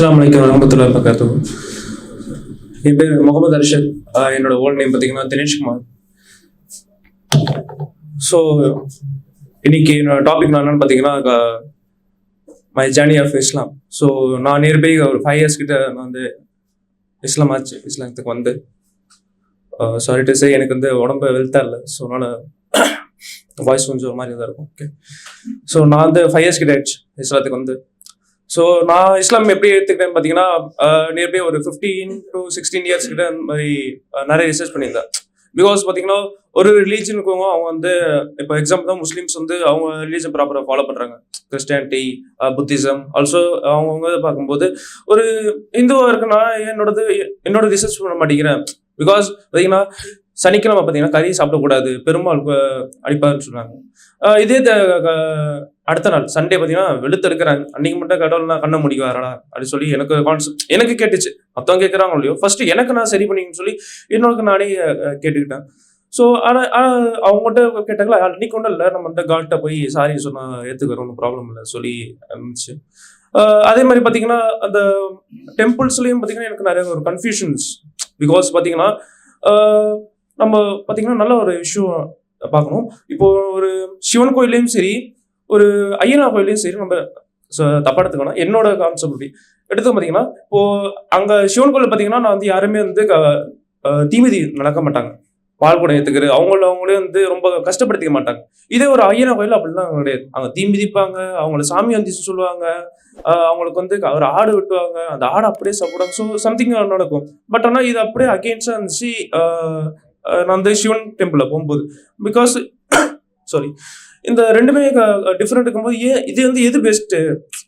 அஸ்லாம் வலைக்கம் வரமத்துல்லா பக்காத்து என் பேர் முகமது அர்ஷத். என்னோட ஓல்ட் நேம் பார்த்தீங்கன்னா தினேஷ்குமார் ஸோ இன்னைக்கு என்னோட டாபிக் நான் என்னன்னு பார்த்தீங்கன்னா my journey of Islam so நான் நியர்பை ஒரு ஃபைவ் இயர்ஸ் கிட்ட நான் வந்து இஸ்லாம் ஆச்சு. இஸ்லாமத்துக்கு வந்து. சாரி டு சே எனக்கு வந்து உடம்பு வெல்த்தாக இல்லை. ஸோ அதனால் வாய்ஸ் கொஞ்சம் ஒரு மாதிரி தான் இருக்கும். ஓகே ஸோ நான் வந்து ஃபைவ் இயர்ஸ் கிட்ட ஆயிடுச்சு. இஸ்லாத்துக்கு வந்து. ஸோ நான் இஸ்லாம் எப்படி எடுத்துக்கிட்டேன் பார்த்தீங்கன்னா நியர்பை ஒரு ஃபிஃப்டீன் டு சிக்ஸ்டீன் இயர்ஸ் கிட்ட அந்த மாதிரி நிறைய ரிசர்ச் பண்ணியிருந்தேன். பிகாஸ் பார்த்தீங்கன்னா ஒரு ரிலீஜனுக்கும் அவங்க வந்து இப்போ எக்ஸாம்பிள் தான் முஸ்லீம்ஸ் வந்து அவங்க ரிலீஜன் ப்ராப்பராக ஃபாலோ பண்ணுறாங்க கிறிஸ்டியானிட்டி புத்திசம் ஆல்சோ அவங்கவுங்க பார்க்கும்போது ஒரு இந்துவாக இருக்குன்னா என்னோடது என்னோட ரிசர்ச் பண்ண மாட்டேங்கிறேன். பிகாஸ் பார்த்தீங்கன்னா சனிக்கிழமை பார்த்தீங்கன்னா கறி சாப்பிடக்கூடாது பெருமாள் அடிப்பாருன்னு சொன்னாங்க. இதே அடுத்த நாள் சண்டே பார்த்தீங்கன்னா வெளுத்து இருக்கிறாங்க அன்னைக்கு மட்டும் கடவுள் நான் முடிக்க வரடா அப்படின்னு சொல்லி எனக்கு கான்செப்ட் எனக்கு கேட்டுச்சு. மொத்தம் கேட்குறாங்க இல்லையோ ஃபர்ஸ்ட் எனக்கு நான் சரி பண்ணிக்கன்னு சொல்லி இன்னொருக்கு நானே கேட்டுக்கிட்டேன். ஸோ ஆனால் அவங்ககிட்ட கேட்டாங்களா அன்னைக்கு ஒன்றும் இல்லை. நம்மகிட்ட கால்கிட்ட போய் சாரி சொன்னால் ஏற்றுக்கிறோம் ஒன்றும் ப்ராப்ளம் இல்லை சொல்லி இருந்துச்சு அதே மாதிரி பார்த்தீங்கன்னா அந்த டெம்பிள்ஸ்லேயும் பார்த்தீங்கன்னா எனக்கு நிறைய ஒரு கன்ஃபியூஷன்ஸ் பிகாஸ் பார்த்தீங்கன்னா நம்ம பார்த்தீங்கன்னா நல்ல ஒரு விஷயம் பார்க்கணும். இப்போ ஒரு சிவன் கோயிலையும் சரி ஒரு ஐயனா கோயிலையும் சரி நம்ம ச- தப்பா எடுத்துக்கணும் என்னோட கான்செப்ட் அப்படி. எடுத்து பார்த்தீங்கன்னா இப்போ அங்கே சிவன் கோயில் பார்த்தீங்கன்னா நான் வந்து யாருமே வந்து க- தீமிதி நடக்க மாட்டாங்க. பால் கூட ஏத்துக்கிறது அவங்கள அவங்களே வந்து ரொம்ப கஷ்டப்படுத்திக்க மாட்டாங்க. இதே ஒரு ஐயனா கோயில் அப்படிலாம் கிடையாது. அவங்க தீ மிதிப்பாங்க அவங்கள சாமி வந்து சொல்லுவாங்க. அவங்களுக்கு வந்து ஒரு ஆடு வெட்டுவாங்க. அந்த ஆடு அப்படியே சாப்பிடுவாங்க ஸோ சம்திங் நடக்கும். பட் ஆனால் இது அப்படியே அகெயின்ஸ்டாக இருந்துச்சு நான் வந்து சிவன் டெம்பிளில் போகும்போது. பிகாஸ் சாரி இந்த ரெண்டுமே டிஃப்ரெண்ட் இருக்கும்போது ஏன் இது வந்து எது பெஸ்ட்டு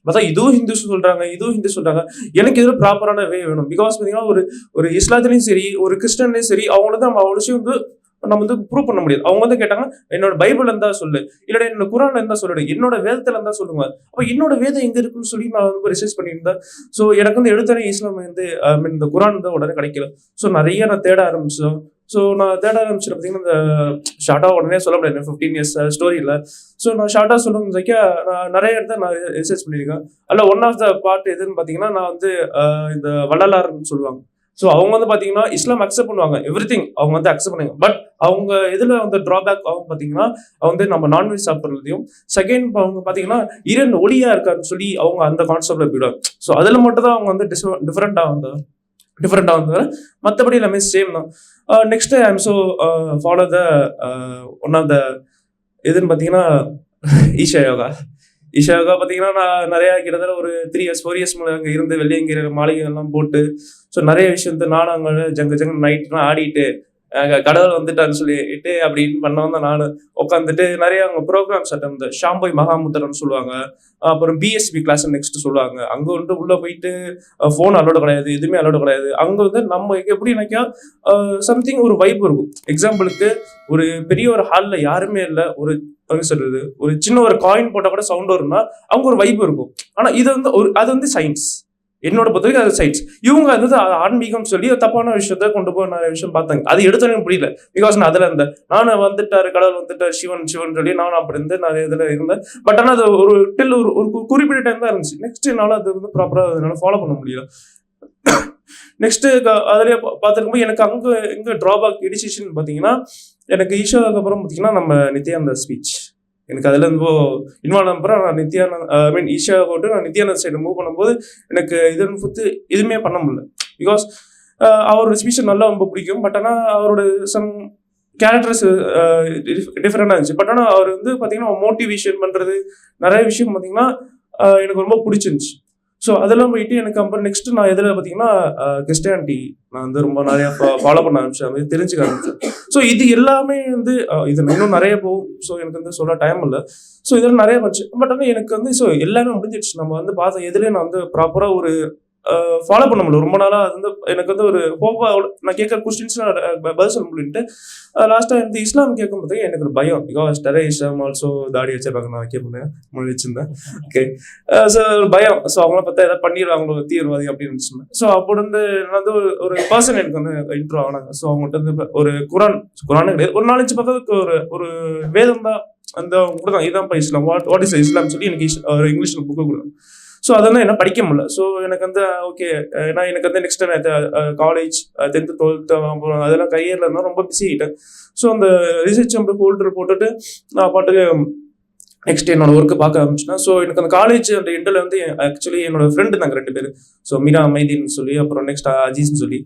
பார்த்தா இதுவும் ஹிந்துஸ் சொல்றாங்க இதுவும் ஹிந்து சொல்றாங்க. எனக்கு இதில் ப்ராப்பரான வே வேணும். பிகாஸ் பார்த்தீங்கன்னா ஒரு ஒரு இஸ்லாத்துலேயும் சரி ஒரு கிறிஸ்டன்லேயும் சரி அவங்கள தான் நம்ம அவ்வளோ வந்து நம்ம வந்து ப்ரூவ் பண்ண முடியாது. அவங்க வந்து கேட்டாங்க என்னோட பைபிள் இருந்தா சொல்லு. இல்லடா என்னோட குரான் இருந்தா சொல்லுடு. என்னோட வேதத்துல இருந்தா சொல்லுங்க. அப்போ என்னோட வேதம் எங்க இருக்குன்னு சொல்லி நான் வந்து ரிசர்ச் பண்ணியிருந்தேன். ஸோ எனக்கு வந்து எடுத்தனே இஸ்லாம் வந்து ஐ மீன் இந்த குரான் வந்து உடனே கிடைக்கல. ஸோ நிறைய நான் தேட ஆரம்பிச்சோம். ஸோ நான் தேட ஆரம்பிச்சிட்டு பார்த்தீங்கன்னா இந்த ஷார்ட்டாக உடனே சொல்ல முடியாது. ஃபிஃப்டீன் இயர்ஸ் ஸ்டோரி இல்லை. ஸோ நான் ஷார்ட்டாக சொல்லணும்னாக்கா நான் நிறைய இடத்த நான் ரிசர்ச் பண்ணியிருக்கேன். அதில் ஒன் ஆஃப் த பார்ட் எதுன்னு பார்த்தீங்கன்னா நான் வந்து uh, இந்த வள்ளலார்னு சொல்லுவாங்க. ஸோ அவங்க வந்து பார்த்தீங்கன்னா இஸ்லாம் அக்செப்ட் பண்ணுவாங்க. எவ்ரி அவங்க வந்து அக்செப்ட் பண்ணுவாங்க. பட் அவங்க இதில் வந்து ட்ராபேக் ஆகும் பார்த்தீங்கன்னா அவங்க வந்து நம்ம நான்வெஜ் சாப்பிட்றதையும் செகண்ட் அவங்க பார்த்தீங்கன்னா இரண்டு ஒளியாக இருக்கான்னு சொல்லி அவங்க அந்த கான்செப்டில் போயிடுவாங்க. ஸோ அதில் மட்டும் தான் அவங்க வந்து டிஃப்ரெண்ட்டாக வந்து டிஃப்ரெண்ட்டாக வந்து மற்றபடி எல்லாமே சேம் தான். Next I am so follow the one of the இதுன்னு பார்த்தீங்கன்னா ஈஷா யோகா ஈஷா யோகா பார்த்தீங்கன்னா நான் நிறையா கிட்டத்தட்ட ஒரு த்ரீ இயர்ஸ் ஃபோர் இயர்ஸ் மேலே அங்கே இருந்து வெள்ளையங்கிற மாளிகைகள்லாம் போட்டு ஸோ நிறைய விஷயத்த நானும் அங்கே ஜங்க ஜங்க நைட்லாம் ஆடிட்டு கடவுள் வந்துட்டான்னு சொல்லிட்டு அப்படின்னு பண்ணவங்க நான். உட்காந்துட்டு நிறைய அவங்க ப்ரோக்ராம்ஸ் அட்டம் இந்த ஷாம்போய் மகாமுத்திரன்னு சொல்லுவாங்க. அப்புறம் பிஎஸ்பி கிளாஸ் நெக்ஸ்ட் சொல்லுவாங்க. அங்க வந்து உள்ள போயிட்டு ஃபோன் அலோட கிடையாது எதுவுமே அலோட கிடையாது. அங்க வந்து நம்ம எப்படின்னாக்கா சம்திங் ஒரு வைப் இருக்கும். எக்ஸாம்பிளுக்கு ஒரு பெரிய ஒரு ஹாலில் யாருமே இல்லை. ஒரு எப்படி சொல்றது ஒரு சின்ன ஒரு காயின் போட்டால் கூட சவுண்ட் வரும்னா அவங்க ஒரு வைப் இருக்கும். ஆனா இது வந்து ஒரு அது வந்து சயின்ஸ் என்னோட பொறுத்தவரைக்கும் அது சைட்ஸ் இவங்க வந்து ஆன்மீகம் சொல்லி தப்பான விஷயத்த கொண்டு போய் நிறைய விஷயம் பார்த்தாங்க. அது எடுத்தோன்னே புரியல. பிகாஸ் நான் அதில் இருந்தேன். நான் வந்துட்டாரு கடவுள் வந்துட்டார் சிவன் சிவன் சொல்லி நானும் அப்படி இருந்து நிறைய இதில் இருந்தேன். பட் ஆனால் அது ஒரு டில் ஒரு ஒரு குறிப்பிட்ட டைம் தான் இருந்துச்சு. நெக்ஸ்ட் என்னால் அது வந்து ப்ராப்பராக என்னால் ஃபாலோ பண்ண முடியல. நெக்ஸ்ட் அதுலேயே பார்த்துருக்கும்போது எனக்கு அங்கே எங்கே ட்ராபேக் டிசிஷன் பார்த்தீங்கன்னா எனக்கு ஈஷோவுக்கு அப்புறம் பார்த்தீங்கன்னா நம்ம நித்யானந்த ஸ்பீச் எனக்கு அதில் இப்போ இன்வால்வ் அப்புறம் நான் நித்யானந்த் ஐ மீன் ஈஷா போட்டு நான் நித்யானந்த் சைடு மூவ் பண்ணும்போது எனக்கு இது வந்து எதுவுமே பண்ண முடியல. பிகாஸ் அவரோட ஸ்பீச் நல்லா ரொம்ப பிடிக்கும். பட் ஆனால் அவரோட சம் கேரக்டர்ஸ் டிஃப்ரெண்டாக இருந்துச்சு. பட் ஆனால் அவர் வந்து பார்த்தீங்கன்னா மோட்டிவேஷன் பண்ணுறது நிறைய விஷயம் பார்த்தீங்கன்னா எனக்கு ரொம்ப பிடிச்சிருந்துச்சு. ஸோ அதெல்லாம் போயிட்டு எனக்கு அப்புறம் நெக்ஸ்ட் நான் எதில் பார்த்தீங்கன்னா கிறிஸ்டியானிட்டி நான் வந்து ரொம்ப நிறைய ஃபாலோ பண்ண ஆரம்பிச்சேன். அது தெரிஞ்சுக்க ஆரம்பிச்சேன். ஸோ இது எல்லாமே வந்து இது இன்னும் நிறைய போகும். ஸோ எனக்கு வந்து சொல்ல டைம் இல்லை. ஸோ இதெல்லாம் நிறைய போச்சு. பட் ஆனால் எனக்கு வந்து ஸோ எல்லாமே முடிஞ்சிடுச்சு. நம்ம வந்து பார்த்தோம் எதுலேயும் நான் வந்து ப்ராப்பராக ஒரு ஃபாலோ பண்ண முடியல. ரொம்ப நாளாக அது வந்து எனக்கு வந்து ஒரு ஹோப்பாக நான் கேட்குற கொஸ்டின்ஸ் பதில் சொல்ல முடியுன்ட்டு லாஸ்ட்டாக இந்த இஸ்லாம் கேட்கும்போது எனக்கு ஒரு பயம். பிகாஸ் டெரரிசம் ஆல்சோ தாடி வச்சிருப்பாங்க. நான் கேட்பேன் முன்னாடி வச்சிருந்தேன். ஓகே ஸோ ஒரு பயம். ஸோ அவங்கள பார்த்தா ஏதாவது பண்ணிடுவாங்களோ தீவிரவாதி அப்படின்னு நினச்சிருந்தேன் ஸோ அப்போ வந்து நான் வந்து ஒரு ஒரு பர்சன் எனக்கு வந்து இன்ட்ரோ ஆனாங்க. ஸோ அவங்கள்ட்ட வந்து ஒரு குரான் குரானு கிடையாது. ஒரு நாலஞ்சு பக்கத்துக்கு ஒரு ஒரு வேதம் தான். அந்த கொடுத்தாங்க இதுதான் Islam. What what is Islam சொல்லி எனக்கு ஒரு இங்கிலீஷில் புக்கு கொடுத்தாங்க ஸோ அதெல்லாம் என்ன படிக்க முடியல. ஸோ எனக்கு வந்து ஓகே ஏன்னா எனக்கு வந்து நெக்ஸ்ட் காலேஜ் டென்த்து டுவெல்த்து அப்புறம் அதெல்லாம் கையேறில் இருந்தால் ரொம்ப பிஸி ஆகிட்டேன் ஸோ அந்த ரிசர்ச் அப்படி ஃபோல்டர் போட்டுட்டு நான் பாட்டுக்கு நெக்ஸ்ட் என்னோட ஒர்க்கு பார்க்க ஆரம்பிச்சுன்னா ஸோ எனக்கு அந்த காலேஜ் அந்த எண்டில் வந்து ஆக்சுவலி என்னோட ஃப்ரெண்டு நாங்கள் ரெண்டு பேர். ஸோ மீரா மைதீன் சொல்லி அப்புறம் நெக்ஸ்ட் அஜீஸ்னு சொல்லி.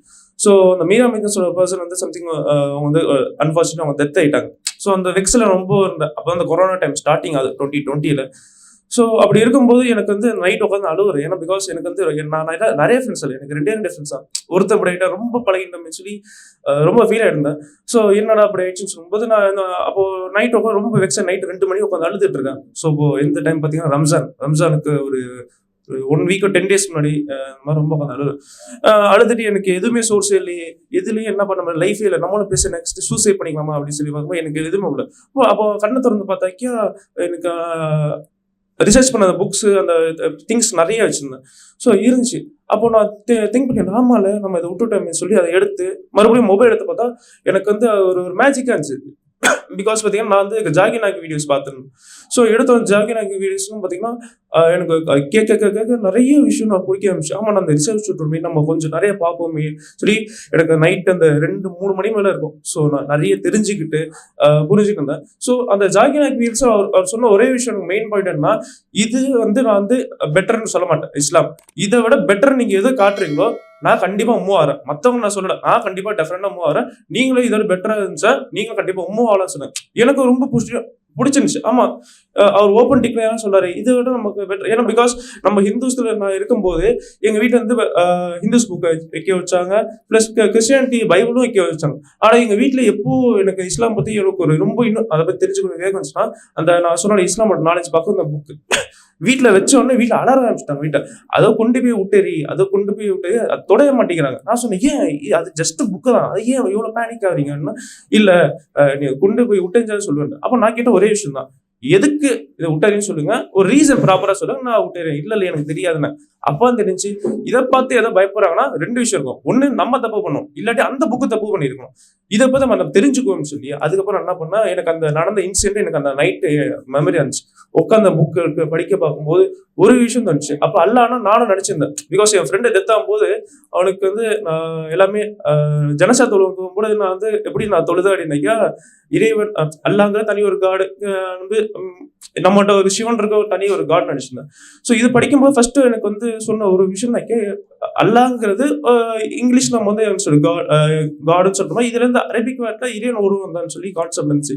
ஸோ அந்த மீரா மைதீன் சொல்ற பர்சன் வந்து சம்திங் அவங்க வந்து அன்ஃபார்ச்சுனேட் அவங்க டெத் ஆயிட்டாங்க. ஸோ அந்த வெக்ஸில் ரொம்ப இருந்த அப்போ அந்த கொரோனா டைம் ஸ்டார்டிங் அது டுவெண்ட்டி டுவெண்ட்டியில் ஸோ அப்படி இருக்கும்போது எனக்கு வந்து நைட் உட்காந்து அழுகுறேன் ஏன்னா பிகாஸ் எனக்கு வந்து நான் நிறைய ஃப்ரெண்ட்ஸ் இல்லை எனக்கு ரெண்டே ரெண்டு ஃப்ரெண்ட்ஸ் தான் ஒருத்தர் அப்படியே ரொம்ப பழகிட்டோம்னு சொல்லி ரொம்ப ஃபீல் ஆயிருந்தேன். ஸோ என்னடா அப்படி ஆயிடுச்சுன்னு சொல்லும்போது நான் அப்போ நைட் உட்காந்து ரொம்ப வெக்ஸா நைட் ரெண்டு மணி உட்காந்து அழுதுட்டு இருக்கேன். ஸோ இப்போ எந்த டைம் பார்த்தீங்கன்னா ரம்ஜான். ரம்ஜானுக்கு ஒரு ஒன் வீக்கோ டென் டேஸ் முன்னாடி மாதிரி ரொம்ப உட்காந்து அழுது அழுதுட்டு எனக்கு எதுவுமே சோர்ஸ் இல்லையே. எதுலயும் என்ன பண்ண முடியல லைஃபே இல்லை. நம்மளும் பேச நெக்ஸ்ட் சூசைட் பண்ணிக்கலாமா? அப்படின்னு சொல்லி பார்க்கும்போது எனக்கு எதுவுமே இல்லை அப்போ கண்ணை திறந்து பார்த்தாக்கியா எனக்கு ரிசர்ச் பண்ண அந்த புக்ஸ் அந்த திங்ஸ் நிறைய வச்சுருந்தேன். ஸோ இருந்துச்சு. அப்போ நான் திங்க் பண்ணி நாமால நம்ம இதை விட்டுட்டோமே சொல்லி அதை எடுத்து மறுபடியும் மொபைல் எடுத்து பார்த்தா எனக்கு வந்து ஒரு ஒரு மேஜிக்காக இருந்துச்சு. பிகாஸ் பார்த்தீங்கன்னா நான் வந்து ஜாகி நாக்கி வீடியோஸ் பார்த்துருந்தேன். ஸோ எடுத்த ஜாகி நாக்கி வீடியோஸ்லாம் பார்த்தீங்கன்னா எனக்கு கேட்க கேட்க கேட்க நிறைய விஷயம் நான் பிடிக்க ஆரம்பிச்சு ஆமாம் நான் அந்த ரிசர்ச் விட்டுருமே நம்ம கொஞ்சம் நிறைய பார்ப்போமே. சொல்லி எனக்கு நைட் அந்த ரெண்டு மூணு மணி மேலே இருக்கும். ஸோ நான் நிறைய தெரிஞ்சுக்கிட்டு புரிஞ்சுக்கிட்டேன் ஸோ அந்த ஜாகி நாக்கி வீடியோஸ் அவர் அவர் சொன்ன ஒரே விஷயம் மெயின் பாயிண்ட் என்ன இது வந்து நான் வந்து பெட்டர்னு சொல்ல மாட்டேன் இஸ்லாம். இதை விட பெட்டர் நீங்கள் எதை காட்டுறீங்களோ நான் கண்டிப்பா மூவ் ஆகிறேன் மத்தவங்க நான் சொல்லல. நான் கண்டிப்பா டெஃபரெண்டா மூவ் ஆகிறேன் நீங்களும் இதோட பெட்டரா இருந்துச்சா? நீங்களும் கண்டிப்பா மூவ் ஆகலாம் சொன்னேன். எனக்கு ரொம்ப பிடிச்சி பிடிச்சிருந்துச்சு ஆமா. அவர் ஓப்பன் டிக்ளேர் சொல்றாரு இதை விட நமக்கு பெட்டர் ஏன்னா பிகாஸ் நம்ம ஹிந்துஸ்ல நான் இருக்கும்போது எங்க வீட்டுல இருந்து ஹிந்துஸ் புக்கை வைக்க வச்சாங்க. பிளஸ் கிறிஸ்டியானிட்டி பைபிளும் வைக்க வச்சாங்க. ஆனா எங்க வீட்ல எப்போ எனக்கு இஸ்லாம் பத்தி எனக்கு ஒரு ரொம்ப இன்னும் அதை பத்தி தெரிஞ்சுக்கணும் வேகம் வந்துச்சுன்னா அந்த நான் சொன்ன இஸ்லாமோட நாலேஜ் பக்கம் அந்த புக்கு வீட்டில் வச்ச உடனே வீட்டில் அலர ஆரம்பிச்சிட்டாங்க வீட்டை. அதை கொண்டு போய் விட்டேரி அதை கொண்டு போய் விட்டு அதை தொடைய மாட்டேங்கிறாங்க. நான் சொன்னேன் ஏன்? அது ஜஸ்ட் புக்கு தான். அது ஏன் இவ்வளோ பேனிக் ஆகுறீங்கன்னா? இல்லை நீ கொண்டு போய் விட்டேன்னு சொல்லுவேன். அப்போ நான் கேட்ட ஒரே விஷயம் தான் எதுக்கு இதை விட்டாருன்னு சொல்லுங்க. ஒரு ரீசன் ப்ராப்பராக சொல்லுங்க. நான் விட்டுறேன். இல்லை இல்ல எனக்கு தெரியாதுன்னு. அப்பா தெரிஞ்சு இதை பார்த்து எதை பயப்படுறாங்கன்னா ரெண்டு விஷயம் இருக்கும். ஒண்ணு நம்ம தப்பு பண்ணோம் இல்லாட்டி அந்த புக்கு தப்பு பண்ணியிருக்கணும். இதை பத்தி நம்ம தெரிஞ்சுக்குவோம்னு சொல்லி அதுக்கப்புறம் என்ன பண்ணா எனக்கு அந்த நடந்த இன்சிடென்ட் எனக்கு அந்த நைட்டு மெமரி இருந்துச்சு உட்காந்த புக்கு படிக்க பார்க்கும்போது ஒரு விஷயம் தோணுச்சு. அப்போ அல்லானா நானும் நினச்சிருந்தேன் பிகாஸ் என் ஃப்ரெண்டு டெத் ஆகும்போது அவனுக்கு வந்து நான் எல்லாமே ஜனசா தொழுவும் கூட நான் வந்து எப்படி நான் தொழுது அப்படின்னாக்கா இறைவன் அல்லாங்கிற தனி ஒரு காடு வந்து நம்மகிட்ட ஒரு சிவன் இருக்க ஒரு தனி ஒரு காட் நினச்சிருந்தேன் ஸோ இது படிக்கும்போது ஃபர்ஸ்ட் எனக்கு வந்து சொன்ன ஒரு விஷயம்னாக்கே அல்லாங்கிறது இங்கிலீஷ் நம்ம வந்து சொல்லி காடுன்னு சொல்றோம்? இதுல இருந்து அரபிக் வார்த்தை இறைவன் உருவம் தான் சொல்லி கான்செப்ட் இருந்துச்சு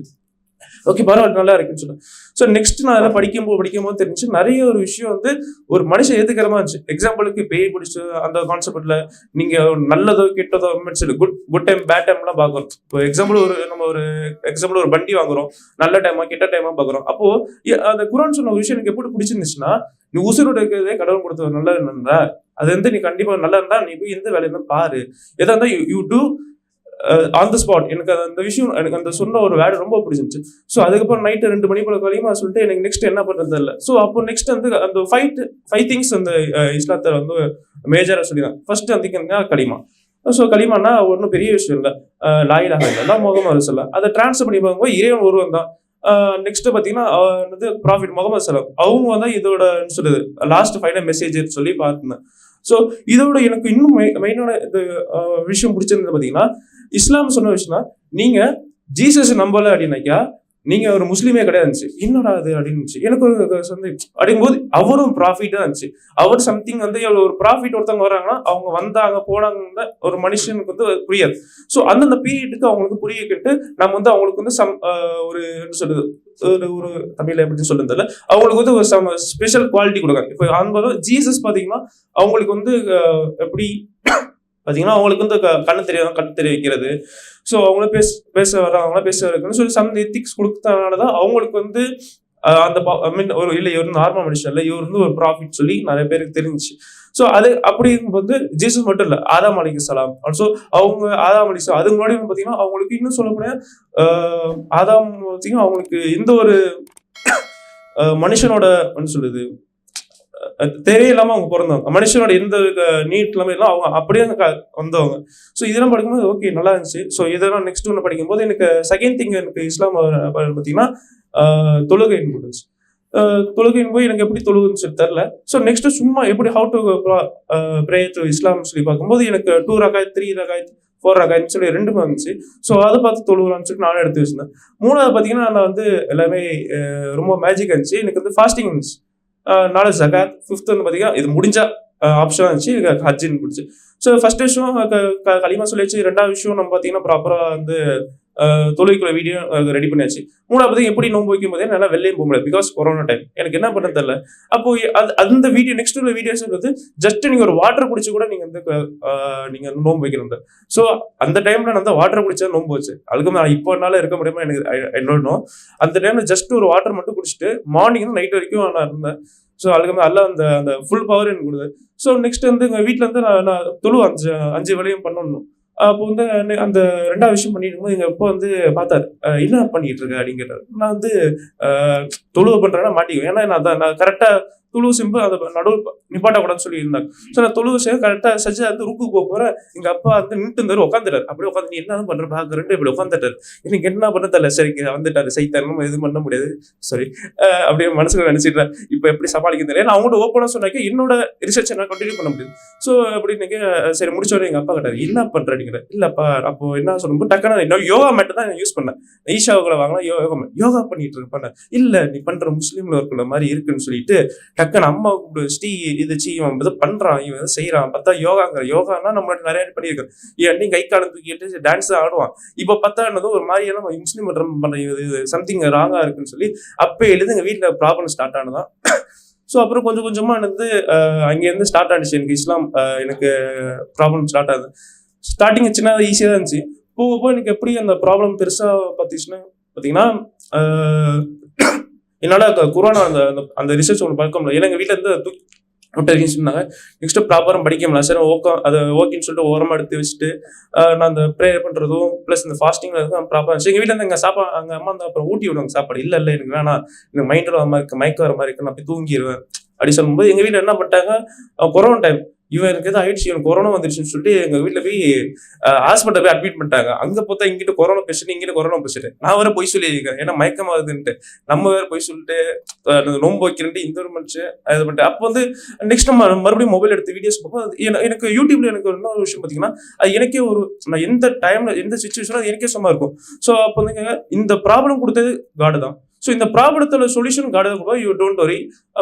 ஓகே பரவாயில்ல நல்லா இருக்குன்னு சொல்லுவேன் ஸோ நெக்ஸ்ட் நான் அதெல்லாம் படிக்கும்போது படிக்கும்போது தெரிஞ்சு நிறைய ஒரு விஷயம் வந்து ஒரு மனுஷன் ஏத்துக்கிறமா இருந்துச்சு. எக்ஸாம்பிளுக்கு பேய் பிடிச்சு அந்த கான்செப்ட்ல நீங்க நல்லதோ கெட்டதோ சொல்லி குட் குட் டைம் பேட் டைம்லாம் பார்க்குறோம். இப்போ எக்ஸாம்பிள் ஒரு நம்ம ஒரு எக்ஸாம்பிள் ஒரு வண்டி வாங்குறோம் நல்ல டைமா கெட்ட டைமா பார்க்குறோம். அப்போ அந்த குரான் சொன்ன ஒரு விஷயம் எனக்கு எப்படி பிடிச்சிருந்துச்சுன்னா நீ உசுரோட இருக்கிறதே கடவுள் கொடுத்த நல்லா நல்ல இருந்தா அது வந்து நீ கண்டிப்பா நல்லா இருந்தா நீ போய் எந்த வேலையுமே பாரு. எதா இருந்தா you do on the spot எனக்கு அது அந்த விஷயம் எனக்கு அந்த சொன்ன ஒரு வேர்டு ரொம்ப பிடிச்சிருந்துச்சு. ஸோ அதுக்கப்புறம் நைட்டு ரெண்டு மணி போல கழியுமா சொல்லிட்டு எனக்கு நெக்ஸ்ட் என்ன பண்றது இல்லை ஸோ அப்போ நெக்ஸ்ட் வந்து அந்த ஃபைட் ஃபைவ் திங்ஸ் அந்த இஸ்லாத்தில் வந்து மேஜராக சொல்லி தான் ஃபர்ஸ்ட் வந்து களிமா. ஸோ களிமானா ஒன்றும் பெரிய விஷயம் இல்லை. லாயிலாக இல்லை முகமது சொல்லலாம் அதை டிரான்ஸ்ஃபர் பண்ணி பார்க்கும்போது இறைவன் ஒருவன் தான். நெக்ஸ்ட் பார்த்தீங்கன்னா வந்து ப்ராஃபிட் முகமது சலம் அவங்க தான் இதோட சொல்லுது லாஸ்ட் ஃபைனல் மெசேஜ் சொல்லி பார்த்துருந்தேன். ஸோ இதோட எனக்கு இன்னும் மெயினான இது விஷயம் பிடிச்சிருந்தது பார்த்தீங்கன்னா இஸ்லாம் சொன்ன விஷயம்னா நீங்க ஜீசஸ் நம்பல அப்படின்னாக்கா நீங்க ஒரு முஸ்லீமே கிடையாது என்னடா அது அப்படின்னு இருந்துச்சு. எனக்கு ஒரு சொந்த அப்படிங்கும்போது அவரும் ப்ராஃபிட்டா இருந்துச்சு. அவர் சம்திங் வந்து எவ்வளவு ஒரு ப்ராஃபிட் ஒருத்தவங்க வராங்கன்னா அவங்க வந்தாங்க போனாங்க ஒரு மனுஷனுக்கு வந்து புரியாது. ஸோ அந்தந்த பீரியடுக்கு அவங்களுக்கு புரிய கேட்டு நம்ம வந்து அவங்களுக்கு வந்து சம் ஒரு என்ன சொல்றது ஒரு ஒரு தமிழ்ல எப்படி சொல்றது அவங்களுக்கு வந்து ஒரு சம ஸ்பெஷல் குவாலிட்டி கொடுக்குறாங்க. இப்போ அந்த ஜீசஸ் பாத்தீங்கன்னா அவங்களுக்கு வந்து எப்படி பார்த்தீங்கன்னா அவங்களுக்கு வந்து க- கண்ணு தெரியாத கண் தெரிய வைக்கிறது. ஸோ அவங்கள பேச பேச வர்றவங்கள பேச வர்றதுன்னு சொல்லி சம் எத்திக்ஸ் கொடுத்தனால தான் அவங்களுக்கு வந்து அந்த ஐ மீன் ஒரு இல்லை இவர் நார்மல் மனுஷன் இல்லை. இவர் வந்து ஒரு ப்ராஃபிட் சொல்லி நிறைய பேருக்கு தெரிஞ்சுச்சு. ஸோ அது அப்படி இருக்கும்போது ஜீசஸ் மட்டும் இல்லை ஆதாம் அலிக்கு சலாம் ஸோ அவங்க ஆதாம் அலி அதுக்கு முன்னாடி பார்த்தீங்கன்னா அவங்களுக்கு இன்னும் சொல்லக்கூடிய ஆதாம் பார்த்தீங்கன்னா அவங்களுக்கு எந்த ஒரு மனுஷனோட என்ன சொல்லுது தெரியலாம அவங்க பிறந்தவங்க. மனுஷனோட எந்த நீட் இல்லாம எல்லாம் அவங்க அப்படியே க- வந்தவங்க. ஸோ இதெல்லாம் படிக்கும்போது ஓகே நல்லா இருந்துச்சு. ஸோ இதெல்லாம் நெக்ஸ்ட் ஒன்று படிக்கும்போது எனக்கு செகண்ட் திங் எனக்கு இஸ்லாம் பார்த்தீங்கன்னா தொழுகைன்னு தொழுகை இருந்துச்சு. தொழுகையின் போய் எனக்கு எப்படி தொழுகுன்னு சொல்லி தெரில ஸோ நெக்ஸ்ட் சும்மா எப்படி how to pray to Islam சொல்லி பார்க்கும்போது எனக்கு டூ ரகாய் த்ரீ ரகாய் ஃபோர் ரகாய்ன்னு சொல்லி ரெண்டுமே வந்துச்சு ஸோ அதை பார்த்து தொழுகலாம்னு சொல்லிட்டு நானும் எடுத்து வச்சிருந்தேன். மூணாவது பார்த்தீங்கன்னா நான் வந்து எல்லாமே ரொம்ப மேஜிக் இருந்துச்சு. எனக்கு வந்து ஃபாஸ்டிங் இருந்துச்சு. நாலு ஜகாத் ஃபிஃப்த் வந்து பார்த்தீங்கன்னா இது முடிஞ்சா ஆப்ஷன் இருந்துச்சு. எனக்கு ஹஜ்ஜின்னு முடிச்சு ஸோ ஃபர்ஸ்ட் விஷயம் களிமா சொல்லியாச்சு. ரெண்டாவது விஷயம் நம்ம பார்த்தீங்கன்னா ப்ராப்பராக வந்து அஹ், வீடியோ ரெடி பண்ணியாச்சு. மூணாவது எப்படி நோன்பு வைக்கும் போதே நல்லா வெளியே போக முடியாது பிகாஸ் கொரோனா டைம் எனக்கு என்ன பண்ண தெரியல. அப்போ அது அந்த வீடியோ நெக்ஸ்ட் உள்ள வீடியோஸ் வந்து ஜஸ்ட் நீங்க ஒரு வாட்டர் குடிச்சு கூட நீங்க வந்து நீங்க வந்து நோன்பு வைக்கணும் ஸோ அந்த டைம்ல நான் வந்து வாட்டர் குடிச்சா நோன்பு வச்சு அதுக்கு நான் இப்போ என்னால இருக்க முடியுமா எனக்கு என்னோட அந்த டைம்ல ஜஸ்ட் ஒரு வாட்டர் மட்டும் குடிச்சிட்டு மார்னிங் நைட் வரைக்கும் நான் இருந்தேன். ஸோ அதுக்கு மேலே அல்ல அந்த அந்த ஃபுல் பவர் எனக்கு கொடுது ஸோ நெக்ஸ்ட் வந்து எங்கள் வீட்டில் இருந்து நான் நான் தொழு அஞ்சு அஞ்சு வேலையும் பண்ணணும். அப்போ வந்து அந்த- ரெண்டாவது விஷயம் பண்ணிட்டு இருக்கும்போது எங்கள் அப்பா வந்து பார்த்தாரு என்ன பண்ணிட்டு இருக்க அப்படின்னு நான் வந்து தொழுவை தொழுவ மாட்டிக்குவேன். ஏன்னா நான் அதான் நான் கரெக்டாக துளு சிம்பு அதை நடுவு நிப்பாட்ட கூடாதுன்னு சொல்லி இருந்தாங்க ஸோ நான் துளு சேவை கரெக்டாக சஜ்ஜா வந்து ருக்கு போக போகிறேன் எங்கள் அப்பா வந்து நின்று இருந்தாரு உட்காந்துட்டார் அப்படியே உட்காந்து நீ என்ன பண்ற ரெண்டு இப்படி உட்காந்துட்டார் எனக்கு என்ன பண்ண தெரியல சரி வந்துட்டாரு. சைத்தனம் எதுவும் பண்ண முடியாது. சாரி அப்படியே மனசுல நினைச்சிட்டேன் இப்போ எப்படி சமாளிக்க தெரியல. நான் அவங்கள்ட்ட ஓப்பனாக சொன்னாக்க என்னோட ரிசர்ச் என்ன கண்டினியூ பண்ண முடியாது ஸோ அப்படின்னு சரி முடிச்ச உடனே எங்கள் அப்பா கேட்டார் என்ன பண்றீங்க இல்லப்பா அப்போ என்ன சொல்லும்போது டக்குன்னு இன்னும் யோகா மட்டும் தான் யூஸ் பண்ணேன். ஈஷாவுக்குள்ள வாங்கினா யோகா யோகா பண்ணிட்டு இருப்பேன் இல்ல நீ பண்ற முஸ்லீம்ல இருக்கிற மாதிரி இருக்குன்னு சொல்லிட்டு டக்குன்னு அம்மா கூப்பிடு ஸ்ரீ இது சி இவன் இது பண்றான் இவன் இதை செய்யறான் பார்த்தா யோகாங்க யோகானா நம்ம நிறைய பண்ணியிருக்கோம் ஏன் கை காலம் தூக்கிட்டு டான்ஸ் ஆடுவான். இப்போ பார்த்தா என்னது ஒரு மாதிரி எல்லாம் முஸ்லீம் பண்ற இது சம்திங் ராங்கா இருக்குன்னு சொல்லி அப்போ எழுது எங்க வீட்டுல ப்ராப்ளம் ஸ்டார்ட் ஆனதான். ஸோ அப்புறம் கொஞ்சம் கொஞ்சமா எனக்கு அங்கேருந்து ஸ்டார்ட் ஆனிச்சு. எனக்கு இஸ்லாம் எனக்கு ப்ராப்ளம் ஸ்டார்ட் ஆகுது. ஸ்டார்டிங் சின்னதாக ஈஸியாக தான் இருந்துச்சு. போக போக எனக்கு எப்படி அந்த ப்ராப்ளம் பெருசா பார்த்துச்சுன்னா பார்த்தீங்கன்னா என்னால் கொரோனா அந்த அந்த- அந்த ரிசர்ச் ஒன்று பார்க்க முடியல. ஏன்னா எங்கள் வீட்டில் இருந்து தூக்கி விட்டு சொன்னாங்க. நெக்ஸ்ட் ப்ராப்பராக படிக்க முடியல. சரி ஓகே அதை ஓகேன்னு சொல்லிட்டு ஓரமாக எடுத்து வச்சுட்டு நான் அந்த ப்ரேயர் பண்ணுறதும் ப்ளஸ் இந்த ஃபாஸ்டிங்கில் தான் ப்ராப்பராக இருந்துச்சு. எங்கள் வீட்டில் இருந்து எங்கள் சாப்பாடு அங்கே அம்மா வந்து அப்புறம் ஊட்டி விடுவாங்க சாப்பாடு. இல்லை இல்லை எனக்கு வேணாம். எனக்கு மைண்டில் வர மாதிரி இருக்கு. மயக்கம் வர மாதிரி இருக்கு. நான் போய் தூங்கிடுவேன் அப்படி சொல்லும்போது எங்கள் வீட்டில் என்ன பண்ணிட்டாங்க கொரோனா டைம் இவன் எனக்கு எதாவது ஆயிடுச்சு எனக்கு கொரோனா வந்துருச்சுன்னு சொல்லிட்டு எங்கள் வீட்டில் போய் ஹாஸ்பிட்டல் போய் அட்மிட் பண்ணிட்டாங்க. அங்கே பார்த்தா இங்கிட்ட கொரோனா பேஷண்ட் இங்கிட்ட கொரோனா பேஷண்ட் நான் வேற போய் சொல்லியிருக்கேன். ஏன்னா மயக்கம் ஆகுதுன்ட்டு நம்ம வேற போய் சொல்லிட்டு நோன்பு வைக்கிறேன்ட்டு இந்த ஒரு மனுஷன் இது பண்ணிட்டு. அப்போ வந்து நெக்ஸ்ட் நம்ம மறுபடியும் மொபைல் எடுத்து வீடியோஸ் பார்ப்போம். எனக்கு யூடியூப்ல எனக்கு இன்னொரு விஷயம் பார்த்தீங்கன்னா அது எனக்கே ஒரு நான் எந்த டைம்ல எந்த சுச்சுவேஷனும் அது எனக்கே சும்மா இருக்கும். ஸோ அப்போ வந்து இந்த ப்ராப்ளம் கொடுத்தது காடு தான். ஸோ இந்த ப்ராப்ளத்தோட சொல்யூஷன் காடு கொடுப்பா. யூ டோன்ட் வரி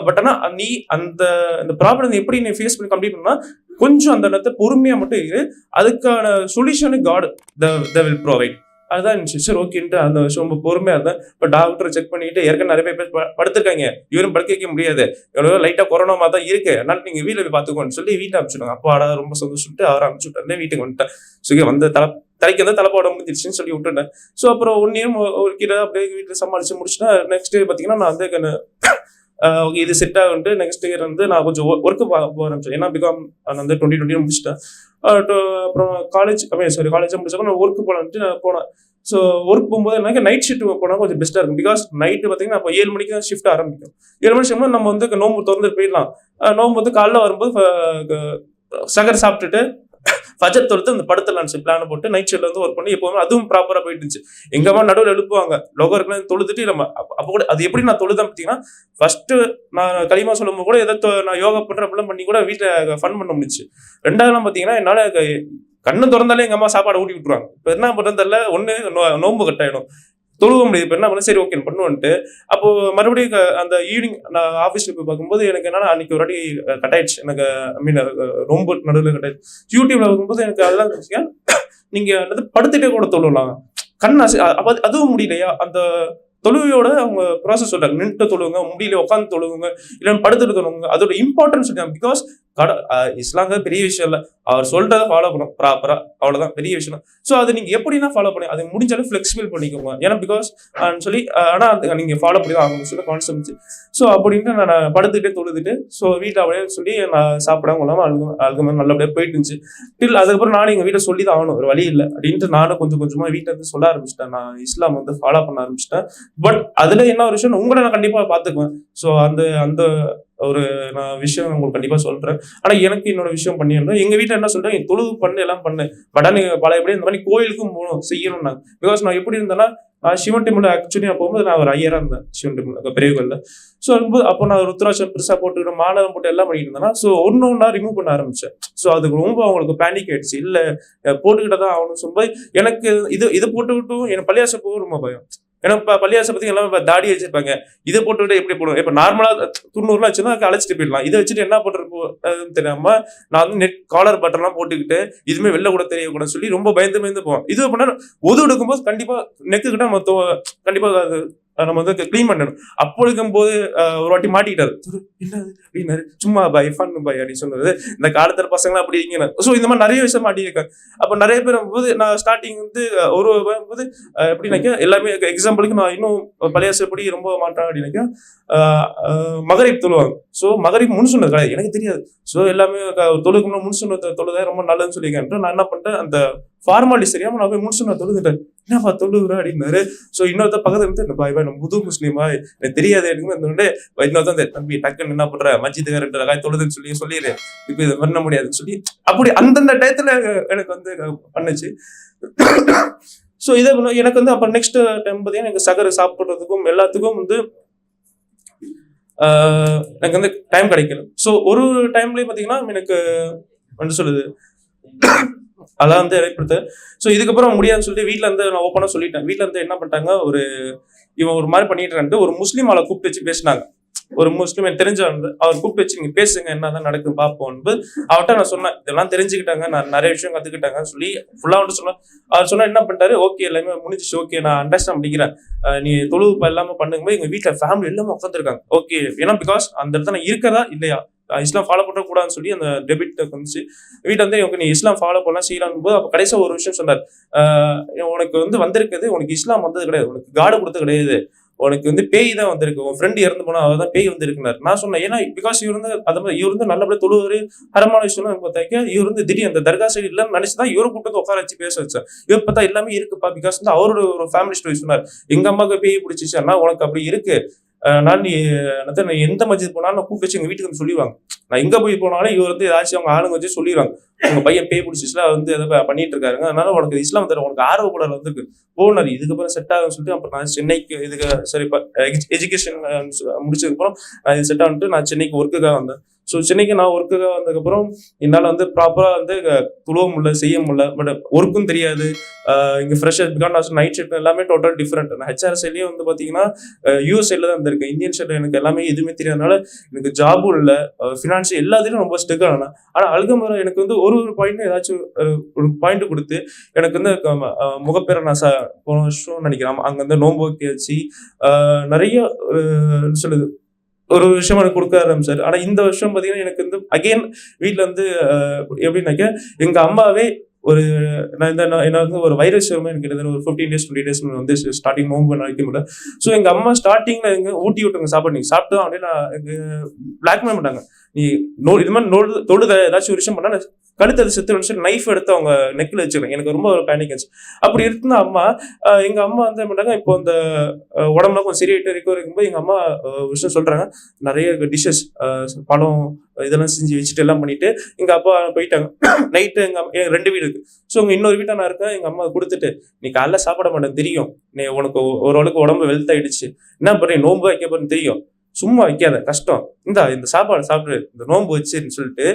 பட் ஆனால் நீ அந்த இந்த ப்ராப்ளம் எப்படி நீ ஃபேஸ் பண்ணி கம்ப்ளீட் பண்ணால் கொஞ்சம் அந்த இடத்த பொறுமையாக மட்டும் இரு. அதுக்கான சொல்யூஷனு காடு த த வில் ப்ரொவைட் அதுதான் இருந்துச்சு. சார் ஓகேன்ட்டு அந்த விஷயம் ரொம்ப பொறுமையாக இருந்தேன். இப்போ டாக்டரை செக் பண்ணிட்டு ஏற்கனவே நிறைய பேர் ப- இவரும் படுக்க வைக்க முடியாது. எவ்வளோ லைட்டாக கொரோனா மாதிரி தான் இருக்கு. அதனால நீங்கள் வீட்டில் போய் பார்த்துக்கோன்னு சொல்லி வீட்டை அனுப்பிச்சுடுங்க அப்பா ஆடா ரொம்ப சந்தோஷம்ட்டு அவரை அனுப்பிச்சு விட்டாரு வீட்டுக்கு வந்துட்டேன். ஸோ வந்த தலை தலைக்கு வந்து தலைப்பாட முடிஞ்சிருச்சுன்னு சொல்லி விட்டுட்டேன். ஸோ அப்புறம் ஒன் இயர் ஒரு கிட்ட அப்படியே வீட்டில் சமாளிச்சு முடிச்சுன்னா நெக்ஸ்ட் பார்த்தீங்கன்னா நான் வந்து கண்ணு இது செட் ஆகுன்ட்டு நெக்ஸ்ட் இயர் வந்து நான் கொஞ்சம் ஒர்க்கு போக ஆரம்பிச்சேன். ஏன்னா பிகாம் நான் வந்து டுவெண்ட்டி டுவெண்ட்டி முடிச்சிட்டேன். ஆஹ் அப்புறம் காலேஜ் சாரி காலேஜ் முடிச்சப்போ நான் ஒர்க்கு போகலான்ட்டு நான் போனேன். ஸோ ஒர்க் போகும்போது எனக்கு நைட் ஷிஃப்ட் போனால் கொஞ்சம் பெஸ்ட்டாக இருக்கும். பிகாஸ் நைட்டு பார்த்தீங்கன்னா அப்போ ஏழு மணிக்கு தான் ஷிஃப்ட் ஆரம்பிக்கும். ஏழு மணி ஷிஃப்ட்னா நம்ம வந்து நோம்பு திறந்து போயிடலாம். நோம்பு வந்து காலைல வரும்போது சகர் சாப்பிட்டுட்டு ஃபஜர் தொடுத்து அந்த படத்தில் பிளான் போட்டு நைட் ஷெட்ல வந்து ஒர்க் பண்ணி எப்போவுமே அதுவும் ப்ராப்பராக போயிட்டு இருந்துச்சு. எங்க அம்மா நடுவில் எழுப்புவாங்க. லோகோ இருக்குன்னு தொழுதுட்டு நம்ம அப்போ கூட அது எப்படி நான் தொழுதேன் பார்த்தீங்கன்னா ஃபர்ஸ்ட் நான் களிமா சொல்லும்போது கூட ஏதோ நான் யோகா பண்ணுற அப்படிலாம் பண்ணி கூட வீட்டில் ஃபன் பண்ண முடிஞ்சுச்சு. ரெண்டாவதுலாம் பார்த்தீங்கன்னா என்னால் கண்ணு திறந்தாலே எங்கள் அம்மா சாப்பாடு ஊட்டி விட்டுருவாங்க. இப்போ என்ன பண்ணுறது தெரியல. ஒன்று நோம்பு கட்டாயிடும். தொழுக முடியுது. இப்போ என்ன பண்ண? சரி ஓகே பண்ணுவோன்ட்டு. அப்போ மறுபடியும் அந்த ஈவினிங் நான் ஆஃபீஸில் போய் பார்க்கும்போது எனக்கு என்னன்னா அன்னைக்கு ஒரு வாட்டி கட்டாயிடுச்சு எனக்கு ஐ மீன் ரொம்ப நடுவில் கட்டாயிடுச்சு யூடியூப்ல பார்க்கும்போது எனக்கு அதெல்லாம் இருந்துச்சுங்க நீங்க என்னது படுத்துட்டே கூட தொழுவலாம். கண் அசை அதுவும் முடியலையா? அந்த தொழுவையோட அவங்க ப்ராசஸ் சொல்றாங்க. நின்று தொழுவுங்க முடியல உட்காந்து தொழுவுங்க இல்லைன்னு படுத்துட்டு தொழுவுங்க. அதோட இம்பார்ட்டன்ஸ் சொல்றாங்க. பிகாஸ் கட அஹ் இஸ்லாங்க பெரிய விஷயம் இல்லை. அவர் சொல்றதை ஃபாலோ பண்ணும் ப்ராப்பரா அவ்வளவுதான் பெரிய விஷயம் ஸோ அது நீங்க எப்படின்னா ஃபாலோ பண்ணி அது முடிஞ்சாலும் ஃபிளெக்சிபிள் பண்ணிக்கோங்க. ஏன்னா பிகாஸ் சொல்லி ஆனா அது நீங்க ஃபாலோ பண்ணி தான் ஆகணும் சொல்லி கான்செப்ட் ஸோ அப்படின்ட்டு நான் படுத்துட்டே தொழுதுட்டு ஸோ வீட்டில் அப்படியே சொல்லி நான் சாப்பிடாம கொள்ளாம அழுகு அழுகுமே நல்லபடியாக போயிட்டு இருந்துச்சு. டில் அதுக்கப்புறம் நானும் எங்கள் வீட்டை சொல்லி தான் ஆகணும் ஒரு வழி இல்லை. அப்படின்ட்டு நானும் கொஞ்சம் கொஞ்சமாக வீட்டில் இருந்து சொல்ல ஆரம்பிச்சிட்டேன். நான் இஸ்லாம் வந்து ஃபாலோ பண்ண ஆரம்பிச்சிட்டேன். பட் அதுல என்ன ஒரு விஷயம் உங்களை நான் கண்டிப்பாக பார்த்துக்குவேன். ஸோ அந்த அந்த ஒரு நான் விஷயம் உங்களுக்கு கண்டிப்பாக சொல்றேன். ஆனா எனக்கு என்னோட விஷயம் பண்ணிடணும் எங்க வீட்டில் என்ன சொல்றேன் தொழுவு பண்ணு எல்லாம் பண்ணு. பட் நீங்க பழையபடி இந்த மாதிரி கோயிலுக்கும் போகணும் செய்யணும் நான் பிகாஸ் நான் எப்படி இருந்தேன்னா நான் சிவன் டெம்பிள் ஆக்சுவலி நான் போகும்போது நான் ஒரு ஐயரா இருந்தேன் சிவன் டெம்பிள் பெரிய கோயில்ல. ஸோ வரும்போது அப்போ நான் ருத்ராட்சம் பெருசா போட்டுக்கிட்டு மாலை போட்டு எல்லாம் பண்ணிட்டு இருந்தேன்னா ஸோ ஒன்று ஒன்றா ரிமூவ் பண்ண ஆரம்பிச்சேன். ஸோ அதுக்கு ரொம்ப அவங்களுக்கு பேனிக் ஆயிடுச்சு. இல்ல போட்டுக்கிட்ட தான் ஆகணும்னு சொல்லும்போது எனக்கு இது இதை போட்டுக்கிட்டும் எனக்கு பள்ளியாசம் போக ரொம்ப பயம். ஏன்னா இப்போ பள்ளியாசம் பத்தி எல்லாம் தாடி வச்சிருப்பாங்க. இதை போட்டுக்கிட்டு எப்படி போடுவோம் இப்போ நார்மலா தொண்ணூறுலாம் வச்சுன்னா அழைச்சிட்டு போயிடலாம். இதை வச்சுட்டு என்ன பண்றது தெரியாம நான் வந்து நெட் காலர் பட்டன்லாம் போட்டுக்கிட்டு இதுவுமே வெளில கூட தெரியக்கூடாதுன்னு சொல்லி ரொம்ப பயந்து பயந்து போவோம் இது பண்ணா ஒது எடுக்கும்போது கண்டிப்பா நெக்கு கிட்ட நம்ம கண்டிப்பாக கண்டிப்பா அது நம்ம வந்து க்ளீன் பண்ணணும். அப்போ இருக்கும் போது ஒரு வாட்டி மாட்டிக்கிட்டாரு. என்னது? அப்படின்னாரு. சும்மா பாய் ஃபன் பாய் அப்படின்னு சொன்னது. இந்த காலத்துல பசங்களாம் அப்படி இங்கே ஸோ இந்த மாதிரி நிறைய விஷயம் மாட்டியிருக்காங்க அப்போ நிறைய பேர் போது நான் ஸ்டார்டிங் வந்து ஒரு போது எப்படின்னாக்கா எல்லாமே எக்ஸாம்பிளுக்கு நான் இன்னும் பழைய பழையசப்படி ரொம்ப மாட்டேன் அப்படின்னாக்கா மகரிப் தொழுவாங்க. ஸோ மகரிப் முன் சொன்னது கிடையாது. எனக்கு தெரியாது. ஸோ எல்லாமே க- தொழுக்கு முன் சொன்ன தொழுதான் ரொம்ப நல்லதுன்னு சொல்லியிருக்கேன் நான் என்ன பண்ணிட்டேன் அந்த ஃபார்மாலிட்டி சரியாம நான் போய் முன் நான் தொழுதுட்டேன். என்னப்பா தொழுகுற அப்படின்னாரு ஸோ இன்னொருத்த பக்கத்துல இருந்து பாய் பாய் நம்ம புது முஸ்லீமா எனக்கு தெரியாது. எனக்கு இன்னொருத்த இன்னொருத்தன் தம்பி டக்குன்னு என்ன பண்ற? மஜித்துக்கு ரெண்டு ரகாய் தொழுதுன்னு சொல்லி சொல்லிடு இப்போ இது பண்ண முடியாதுன்னு சொல்லி அப்படி அந்தந்த டயத்துல எனக்கு வந்து பண்ணுச்சு. ஸோ இதை எனக்கு வந்து அப்புறம் நெக்ஸ்ட் டைம் பார்த்தீங்கன்னா எனக்கு சகரை சாப்பிட்றதுக்கும் எல்லாத்துக்கும் வந்து எனக்கு வந்து டைம் கிடைக்கல. ஸோ ஒரு டைம்லேயும் பார்த்தீங்கன்னா எனக்கு வந்து சொல்லுது அதான் வந்து ஏற்படுத்து ஸோ இதுக்கப்புறம் முடியாதுன்னு சொல்லிட்டு வீட்டில் இருந்து நான் ஓப்பனாக சொல்லிட்டேன். வீட்டில் இருந்து என்ன பண்ணிட்டாங்க ஒரு இவன் ஒரு மாதிரி பண்ணிட்டு ஒரு முஸ்லீம் ஆளை கூப்பிட்டு வச்சு பேசினாங்க. ஒரு முஸ்லீம் எனக்கு தெரிஞ்ச வந்து அவர் கூப்பிட்டு வச்சு நீங்க பேசுங்க என்னதான் நடக்கும் பார்ப்போம்னு அவர்கிட்ட நான் சொன்னேன். இதெல்லாம் தெரிஞ்சுக்கிட்டாங்க நான் நிறைய விஷயம் கத்துக்கிட்டாங்கன்னு சொல்லி ஃபுல்லா வந்து சொன்னேன். அவர் சொன்னா என்ன பண்ணிட்டாரு ஓகே எல்லாமே முடிஞ்சிச்சு ஓகே நான் அண்டர்ஸ்டாண்ட் பண்ணிக்கிறேன். நீ தொழுவு எல்லாமே பண்ணும்போது எங்க வீட்டுல ஃபேமிலி எல்லாமே உட்காந்துருக்காங்க ஓகே ஏன்னா பிகாஸ் அந்த இடத்துல நான் இருக்கதா இல்லையா? இஸ்லாம் ஃபாலோ பண்ண கூடாதுன்னு சொல்லி அந்த டெபிட் வந்துச்சு. வீட்டை வந்து இவங்க நீ இஸ்லாம் ஃபாலோ பண்ணலாம் செய்யலாம் போது அப்போ கடைசியா ஒரு விஷயம் சொன்னார். உனக்கு வந்து வந்திருக்குது உனக்கு இஸ்லாம் வந்தது கிடையாது உனக்கு காடு கொடுத்தது கிடையாது. உனக்கு வந்து பேய் தான் வந்திருக்கு உன் ஃப்ரெண்ட் இறந்து போனா அவர் தான் பேய் வந்திருக்குனார் நான் சொன்னேன் ஏன்னா பிகாஸ் இவர் வந்து அது மாதிரி இவர் வந்து நல்லபடியாக தொழுவாரு ஹரமான விஷயம் பார்த்தாக்க இவர் வந்து திடீர் அந்த தர்கா சைடு இல்லைன்னு நினைச்சுதான் இவரை கூட்டு வந்து உட்கார வச்சு பேச வச்சேன் இவர் பார்த்தா எல்லாமே இருக்குப்பா பிகாஸ் வந்து அவரோட ஒரு ஃபேமிலி ஸ்டோரி சொன்னார். எங்கள் அம்மாவுக்கு பேய் பிடிச்சிச்சு அண்ணா உனக்கு அப்படி இருக்கு. நான் நீ நான் எந்த மஸ்ஜித் போனாலும் நான் கூப்பிட்டு வச்சு எங்க வீட்டுக்கு வந்து சொல்லிடுவாங்க நான் எங்க போய் போனாலும் இவர் வந்து ஏதாச்சும் அவங்க ஆளுங்க வச்சு சொல்லிடுவாங்க உங்க பையன் பேய் பிடிச்சிச்சுல வந்து எதை பண்ணிட்டு இருக்காருங்க. அதனால உனக்கு இஸ்லாம் தர உனக்கு ஆர்வ கூட வந்திருக்கு போனார் இதுக்கப்புறம் செட் ஆகும் சொல்லிட்டு அப்புறம் நான் சென்னைக்கு இதுக்கு சரி எஜுகேஷன் முடிச்சதுக்கு அப்புறம் நான் இது செட் ஆகிட்டு நான் சென்னைக்கு ஒர்க்குக்காக வந்தேன். ஸோ சென்னைக்கு நான் ஒர்க்குக்காக வந்ததுக்கப்புறம் என்னால் வந்து ப்ராப்பராக வந்து துழுவ முடியல செய்ய முடியல. பட் ஒர்க்கும் தெரியாது. இங்கே ஃப்ரெஷ்ஷர் ஃப்ரெஷர் பிகாஸ் நான் நைட் ஷிஃப்ட் எல்லாமே டோட்டல் டிஃப்ரெண்ட் நான் ஹெச்ஆர் சைட்லேயே வந்து பார்த்தீங்கன்னா யூஎஸ் தான் இருந்திருக்கேன். இந்தியன் சைடில் எனக்கு எல்லாமே எதுவுமே தெரியாதனால எனக்கு ஜாபும் இல்லை. ஃபினான்ஷியல் எல்லாத்துலையும் ரொம்ப ஸ்டெக் ஆனால் ஆனால் அழுகமுறை எனக்கு வந்து ஒரு ஒரு பாயிண்ட் ஏதாச்சும் ஒரு பாயிண்ட் கொடுத்து எனக்கு வந்து க- முகப்பேரை நான் ச போன வருஷம் நினைக்கிறேன். அங்கே வந்து நோம்பு வச்சு நிறைய சொல்லுது ஒரு விஷயம் எனக்கு கொடுக்க ஆரம்பிச்சார். ஆனால் இந்த வருஷம் பார்த்தீங்கன்னா எனக்கு வந்து அகைன் வீட்டில் வந்து எப்படின்னாக்க எங்கள் அம்மாவே ஒரு நான் இந்த நான் என்ன வந்து ஒரு வைரஸ் வருமா எனக்கு கிட்டத்தட்ட ஒரு ஃபிஃப்டீன் டேஸ் டுவெண்ட்டி டேஸ் வந்து ஸ்டார்டிங் நோம்பு நினைக்க முடியல. ஸோ எங்கள் அம்மா ஸ்டார்டிங்கில் எங்கே ஊட்டி விட்டுங்க சாப்பாடு நீங்க சாப்பிட்டு அப்படியே நான் எங்கள் பிளாக்மெயில் பண்ணாங்க நீ நோ இது மாதிரி நோடு தொழுத ஏதாச்சும் ஒரு விஷயம் பண்ணா கழுத்து அது செத்து வந்துச்சு நைஃப் எடுத்து அவங்க நெக்கில் வச்சுருக்கேன் எனக்கு ரொம்ப பேனிக் ஆச்சு. அப்படி இருந்த அம்மா அஹ், எங்க அம்மா வந்து என்ன பண்ணாங்க இப்போ அந்த உடம்புல கொஞ்சம் சரியாயிட்டு ரிகவர் இருக்கும்போது எங்க அம்மா விஷயம் சொல்றாங்க. நிறைய டிஷ்ஷஸ் பழம் இதெல்லாம் செஞ்சு வச்சுட்டு எல்லாம் பண்ணிட்டு எங்க அப்பா போயிட்டாங்க. நைட்டு எங்க அம்மா- ரெண்டு வீடு இருக்கு. ஸோ உங்க இன்னொரு வீட்டை நான் இருக்கேன். எங்க அம்மா கொடுத்துட்டு நீ காலைல சாப்பிட மாட்டேன் தெரியும். நீ உனக்கு ஒ- ஓரளவுக்கு உடம்பு வெல்த் ஆயிடுச்சு. என்ன பண்ணி நோன்பு வைக்க போறேன்னு தெரியும். சும்மா வைக்காத. கஷ்டம். இந்தா இந்த சாப்பாடு சாப்பிடு. இந்த நோன்பு வச்சுன்னு சொல்லிட்டு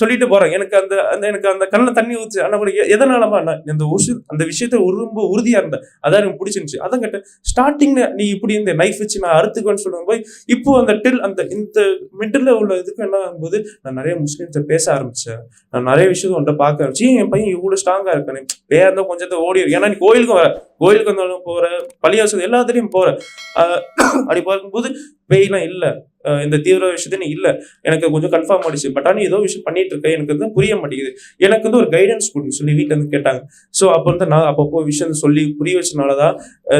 சொல்லிட்டு போறேன் எனக்கு அந்த அந்த எனக்கு அந்த கண்ணில் தண்ணி ஊற்றி ஆனால் கூட எதனாலமா நான் இந்த உஷு அந்த விஷயத்த ரொம்ப உறுதியா இருந்தேன். அதான் எனக்கு பிடிச்சிருந்துச்சு. அதான் கேட்டேன் ஸ்டார்டிங்ல நீ இப்படி இந்த நைஃப் வச்சு நான் அறுத்துக்குவேன்னு சொல்லும் போய் இப்போ அந்த டில் அந்த இந்த மிடில் உள்ள இதுக்கு என்ன ஆகும்போது நான் நிறைய முஸ்லீம்கிட்ட பேச ஆரம்பிச்சேன். நான் நிறைய விஷயத்த உன்ட்ட பார்க்க ஆரம்பிச்சு என் பையன் இவ்வளோ ஸ்ட்ராங்கா இருக்கானே? வேற இருந்தால் கொஞ்சத்தை ஓடி இருக்கு. ஏன்னா நீ கோயிலுக்கும் வர கோயிலுக்கு வந்தாலும் போற பள்ளியாசம் எல்லாத்துலேயும் போற. அப்படி பார்க்கும்போது வெயிலாம் இல்லை. இந்த தீவிர விஷயத்துல இல்லை. எனக்கு கொஞ்சம் கன்ஃபார்ம் ஆயிடுச்சு. பட் ஆனா ஏதோ விஷயம் பண்ணிட்டு இருக்கேன் எனக்கு வந்து புரிய மாட்டேங்குது. எனக்கு வந்து ஒரு கைடன்ஸ் கொடுன்னு சொல்லி வீட்ல இருந்து கேட்டாங்க. ஸோ அப்போ வந்து நான் அப்பப்போ விஷயம் சொல்லி புரிய வச்சனாலதான்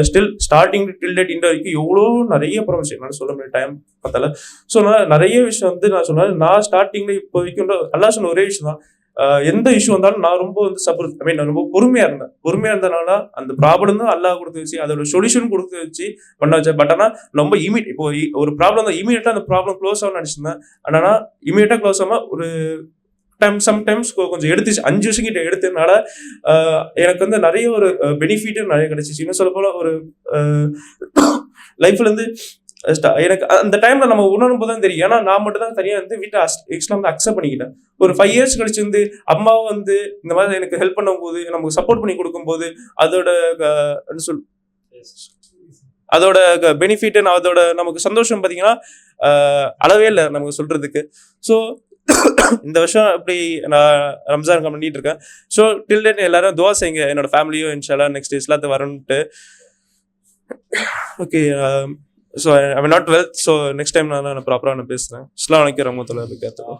ஸ்டில் ஸ்டார்டிங் டில் டேட் இந்த வரைக்கும் எவ்வளோ நிறைய ப்ரொமோஷன் என்னால் சொல்ல முடியும் டைம் பார்த்தால. ஸோ நான் நிறைய விஷயம் வந்து நான் சொன்னேன். நான் ஸ்டார்டிங்ல இப்போ வரைக்கும் நல்லா சொன்ன ஒரே விஷயம் தான் எந்த இஷ்யூ வந்தாலும் நான் ரொம்ப வந்து சப்போர்ட் ஐ மீன் ரொம்ப பொறுமையா இருந்தேன். பொறுமையா இருந்தனால அந்த ப்ராப்ளம் தான் அல்லாஹ் கொடுத்து வச்சு அதோட சொல்யூஷன் கொடுத்து வச்சு பண்ண வச்சேன். பட் ஆனால் ரொம்ப இமீடியட் இப்போ ஒரு ப்ராப்ளம் தான் இமீடியட்டா அந்த ப்ராப்ளம் க்ளோஸ் ஆகும் நினைச்சிருந்தேன். ஆனா இமீடியட்டா க்ளோஸ் ஆகாம ஒரு டைம் சம்டைம்ஸ் கொஞ்சம் எடுத்துச்சு. அஞ்சு வருஷம் கிட்ட எடுத்ததுனால எனக்கு வந்து நிறைய ஒரு பெனிஃபிட்டும் நிறைய கிடைச்சிச்சு. இன்னும் சொல்ல போல ஒரு லைஃப்ல இருந்து எனக்கு அந்த டைம்ல நம்ம உணரும் போது தான் தெரியும். ஏன்னா நான் மட்டும் தான் தனியா வந்து வீட்டை இஸ்லாம் வந்து அக்செப்ட் பண்ணிக்கிட்டேன். ஒரு ஃபைவ் இயர்ஸ் கழிச்சு வந்து அம்மாவும் வந்து இந்த மாதிரி எனக்கு ஹெல்ப் பண்ணும்போது நமக்கு சப்போர்ட் பண்ணி கொடுக்கும்போது அதோட சொல் அதோட பெனிஃபிட் அதோட நமக்கு சந்தோஷம் பார்த்தீங்கன்னா அளவே இல்லை நமக்கு சொல்றதுக்கு. ஸோ இந்த வருஷம் இப்படி நான் ரம்ஜான் பண்ணிட்டு இருக்கேன். ஸோ டில் டென் எல்லாரும் துவா செய்யுங்க. என்னோட ஃபேமிலியும் இன்ஷாலா நெக்ஸ்ட் இஸ்லாத்து வரணுன்ட்டு okay um, so I not wealth so next time நான் ப்ராப்பராக நான் பேசுகிறேன் இஸ்லாம் வணக்கம் ரஹமத்துல்லாஹி வபரகாத்துஹு.